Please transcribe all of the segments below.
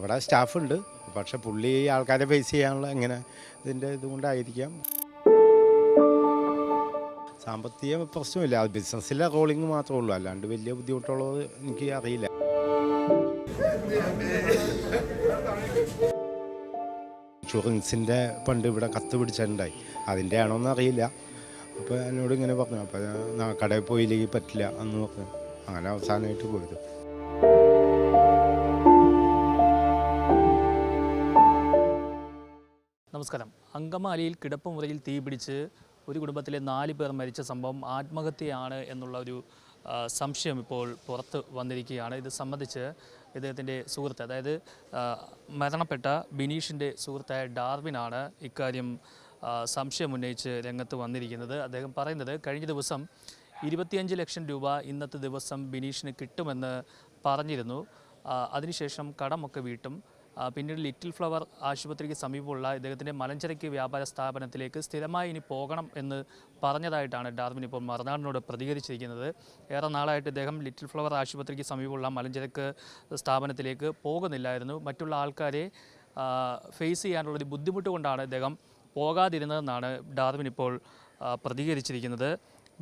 ഇവിടെ സ്റ്റാഫുണ്ട്. പക്ഷെ പുള്ളി ആൾക്കാരെ ഫേസ് ചെയ്യാനുള്ള എങ്ങനെ ഇതിന്റെ ഇതുകൊണ്ടായിരിക്കാം സാമ്പത്തിക പ്രശ്നമില്ല. അത് ബിസിനസ്സിലെ റോളിംഗ് മാത്രമേ ഉള്ളൂ. അല്ലാണ്ട് വലിയ ബുദ്ധിമുട്ടുള്ളത് എനിക്ക് അറിയില്ല. ഇൻഷുറൻസിന്റെ പണ്ട് ഇവിടെ കത്ത് പിടിച്ചിട്ടുണ്ടായി. അതിന്റെ ആണോന്ന് അറിയില്ല. അപ്പോൾ എന്നോട് ഇങ്ങനെ പറഞ്ഞു. അപ്പോൾ കടയിൽ പോയില്ലെങ്കിൽ പറ്റില്ല എന്ന് പറഞ്ഞു. അങ്ങനെ അവസാനമായിട്ട് പോയത്. നമസ്കാരം. അങ്കമാലിയിൽ കിടപ്പുമുറയിൽ തീപിടിച്ച് ഒരു കുടുംബത്തിലെ നാല് പേർ മരിച്ച സംഭവം ആത്മഹത്യയാണ് എന്നുള്ള ഒരു സംശയം ഇപ്പോൾ പുറത്ത് വന്നിരിക്കുകയാണ്. ഇത് സംബന്ധിച്ച് ഇദ്ദേഹത്തിന്റെ സുഹൃത്ത് അതായത് മരണപ്പെട്ട ബിനീഷിന്റെ സുഹൃത്തായ ഡാർവിനാണ് ഇക്കാര്യം ആ, സംശയം ഉന്നയിച്ച് രംഗത്ത് വന്നിരിക്കുന്നത്. അദ്ദേഹം പറയുന്നത് കഴിഞ്ഞ ദിവസം ഇരുപത്തിയഞ്ച് ലക്ഷം രൂപ ഇന്നത്തെ ദിവസം ബിനീഷിന് കിട്ടുമെന്ന് പറഞ്ഞിരുന്നു. അതിനുശേഷം കടമൊക്കെ വീട്ടും. പിന്നീട് ലിറ്റിൽ ഫ്ലവർ ആശുപത്രിക്ക് സമീപമുള്ള ഇദ്ദേഹത്തിന്റെ മലഞ്ചരക്ക് വ്യാപാര സ്ഥാപനത്തിലേക്ക് സ്ഥിരമായി ഇനി പോകണം എന്ന് പറഞ്ഞതായിട്ടാണ് ഡാർവിൻ ഇപ്പോൾ മറുനാടിനോട് പ്രതികരിച്ചിരിക്കുന്നത്. ഏറെ നാളായിട്ട് ഇദ്ദേഹം ലിറ്റിൽ ഫ്ലവർ ആശുപത്രിക്ക് സമീപമുള്ള മലഞ്ചരക്ക് സ്ഥാപനത്തിലേക്ക് പോകുന്നില്ലായിരുന്നു. മറ്റുള്ള ആൾക്കാരെ ഫേസ് ചെയ്യാനുള്ളൊരു ബുദ്ധിമുട്ട് കൊണ്ടാണ് ഇദ്ദേഹം പോകാതിരുന്നതെന്നാണ് ഡാർവിൻ ഇപ്പോൾ പ്രതികരിച്ചിരിക്കുന്നത്.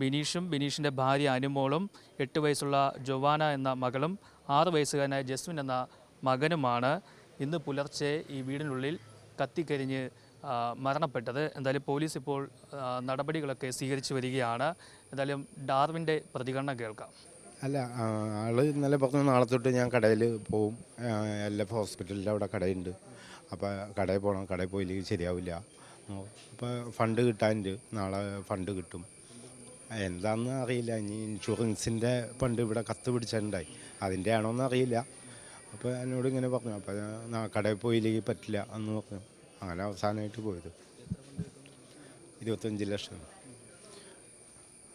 ബിനീഷും ബിനീഷിന്റെ ഭാര്യ അനുമോളും എട്ട് വയസ്സുള്ള ജൊവാന എന്ന മകളും ആറ് വയസ്സുകാരനായ ജസ്മിൻ എന്ന മകനുമാണ്. ഇന്ന് പുലർച്ചെ ഈ വീടിനുള്ളിൽ കത്തിക്കരിഞ്ഞ് മരണപ്പെട്ടത്. എന്തായാലും പോലീസ് ഇപ്പോൾ നടപടികളൊക്കെ സ്വീകരിച്ചു വരികയാണ്. എന്തായാലും ഡാർവിന്റെ പ്രതികരണം കേൾക്കാം. അല്ല ആൾ ഇന്നലെ പറഞ്ഞു നാളെ തൊട്ട് ഞാൻ കടയിൽ പോവും. എൽ എഫ് ഹോസ്പിറ്റലിൽ അവിടെ കടയുണ്ട്. അപ്പോൾ കടയിൽ പോകണം കടയിൽ പോയില്ലെങ്കിൽ ശരിയാവില്ല. അപ്പോൾ ഫണ്ട് കിട്ടാനുണ്ട്. നാളെ ഫണ്ട് കിട്ടും. എന്താണെന്ന് അറിയില്ല. ഇനി ഇൻഷുറൻസിന്റെ ഫണ്ട് ഇവിടെ കത്ത് പിടിച്ചിട്ടുണ്ടായി. അതിന്റെ ആണോന്ന് അറിയില്ല. അപ്പോൾ എന്നോട് ഇങ്ങനെ പറഞ്ഞു അപ്പോൾ ഞാൻ കടയിൽ പോയില്ലെങ്കിൽ പറ്റില്ല എന്ന് പറഞ്ഞു. അങ്ങനെ അവസാനമായിട്ട് പോയത്. ഇരുപത്തഞ്ച് ലക്ഷം.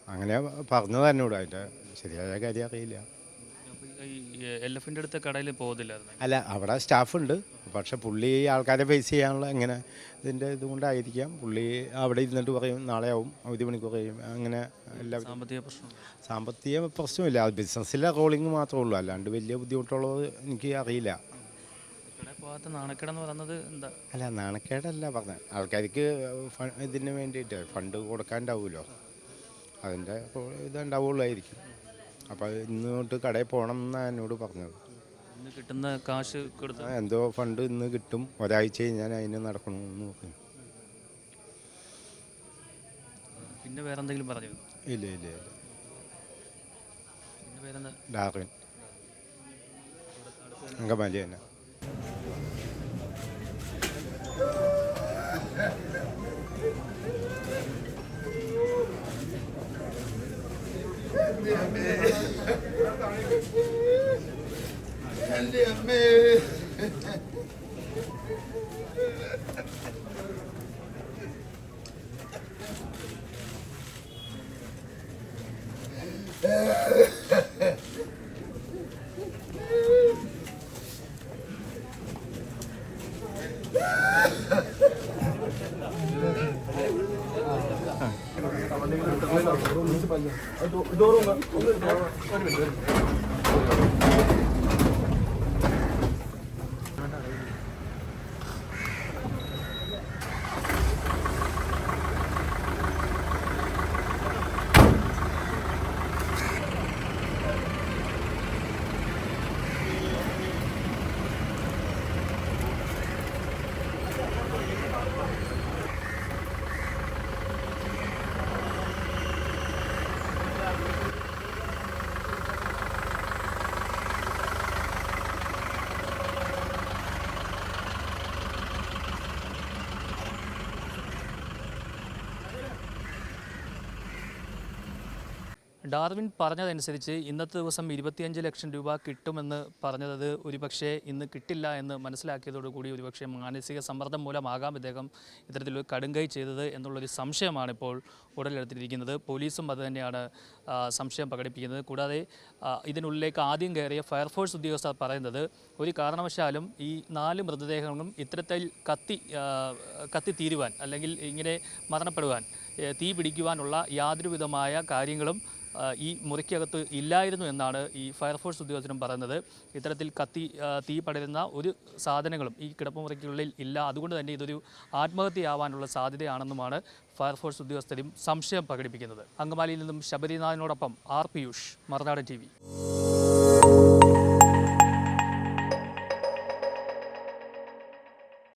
അങ്ങനെ പറഞ്ഞത് എന്നോട്. അതിന്റെ ശരിയായ കാര്യം അറിയില്ല. ഈ എൽ എഫിന്റെ അടുത്ത കടയിൽ പോകുന്നില്ലായിരുന്നു അല്ല അവിടെ സ്റ്റാഫുണ്ട് പക്ഷെ പുള്ളി ആൾക്കാരെ ഫേസ് ചെയ്യാനുള്ള എങ്ങനെ ഇതിന്റെ ഇതുകൊണ്ടായിരിക്കാം പുള്ളി അവിടെ ഇരുന്നിട്ട് പറയും നാളെ ആവും അവധി മണിക്കൂർ കഴിയും. അങ്ങനെ എല്ലാ സാമ്പത്തിക പ്രശ്നം സാമ്പത്തിക പ്രശ്നമില്ല. അത് ബിസിനസ്സിലെ റോളിങ് മാത്രമേ ഉള്ളൂ. അല്ലാണ്ട് വലിയ ബുദ്ധിമുട്ടുള്ളത് എനിക്ക് അറിയില്ല. നാണക്കേടെന്ന് പറയുന്നത് എന്താ? അല്ല നാണക്കേടല്ല പറഞ്ഞത് ആൾക്കാർക്ക് ഇതിന് വേണ്ടിയിട്ട് ഫണ്ട് കൊടുക്കാണ്ടാവുമല്ലോ അതിന്റെ ഇതുണ്ടാവുള്ളായിരിക്കും. അപ്പോൾ ഇന്ന് തൊട്ട് കടയിൽ പോകണം എന്നാണ് എന്നോട് പറഞ്ഞത്. ഇന്ന് കിട്ടുന്ന കാശ് കൊടുത്ത എന്തോ ഫണ്ട് ഇന്ന് കിട്ടും. ഒരാഴ്ച ഞാൻ അതിന് നടക്കണമെന്ന് പറഞ്ഞു. പിന്നെ വേറെ എന്തെങ്കിലും പറഞ്ഞു? ഇല്ല ഇല്ല ഇല്ല. പിന്നെ ഡാർവിൻ. അങ്കമാലി തന്നെ. എന്റെ അമ്മേ Yeah. ਰੋਮ ਨਹੀਂ ਪਾਈਆ ਦੋ ਦੋ ਰੋਮ ഡാർവിൻ പറഞ്ഞതനുസരിച്ച് ഇന്നത്തെ ദിവസം ഇരുപത്തിയഞ്ച് ലക്ഷം രൂപ കിട്ടുമെന്ന് പറഞ്ഞത് ഒരുപക്ഷെ ഇന്ന് കിട്ടില്ല എന്ന് മനസ്സിലാക്കിയതോടുകൂടി ഒരുപക്ഷെ മാനസിക സമ്മർദ്ദം മൂലമാകാം ഇദ്ദേഹം ഇത്തരത്തിലൊരു കടുങ്കൈ ചെയ്തത് എന്നുള്ളൊരു സംശയമാണ് ഇപ്പോൾ ഉടലെടുത്തിരിക്കുന്നത്. പോലീസും അത് തന്നെയാണ് സംശയം പ്രകടിപ്പിക്കുന്നത്. കൂടാതെ ഇതിനുള്ളിലേക്ക് ആദ്യം കയറിയ ഫയർഫോഴ്സ് ഉദ്യോഗസ്ഥർ പറയുന്നത് ഒരു കാരണവശാലും ഈ നാല് മൃതദേഹങ്ങളും ഇത്തരത്തിൽ കത്തി കത്തി കത്തിത്തീരുവാൻ അല്ലെങ്കിൽ ഇങ്ങനെ മരണപ്പെടുവാൻ തീ പിടിക്കുവാനുള്ള യാതൊരുവിധമായ കാര്യങ്ങളും ഈ മുറിക്കകത്ത് ഇല്ലായിരുന്നു എന്നാണ് ഈ ഫയർഫോഴ്സ് ഉദ്യോഗസ്ഥരും പറയുന്നത്. ഇത്തരത്തിൽ കത്തി തീ പടരുന്ന ഒരു സാധനങ്ങളും ഈ കിടപ്പുമുറിക്കുള്ളിൽ ഇല്ല. അതുകൊണ്ട് തന്നെ ഇതൊരു ആത്മഹത്യയാവാനുള്ള സാധ്യതയാണെന്നുമാണ് ഫയർഫോഴ്സ് ഉദ്യോഗസ്ഥരും സംശയം പ്രകടിപ്പിക്കുന്നത്. അങ്കമാലിയിൽ നിന്നും ശബരിനാഥിനോടൊപ്പം ആർ. പിയൂഷ് മറുനാടൻ ടി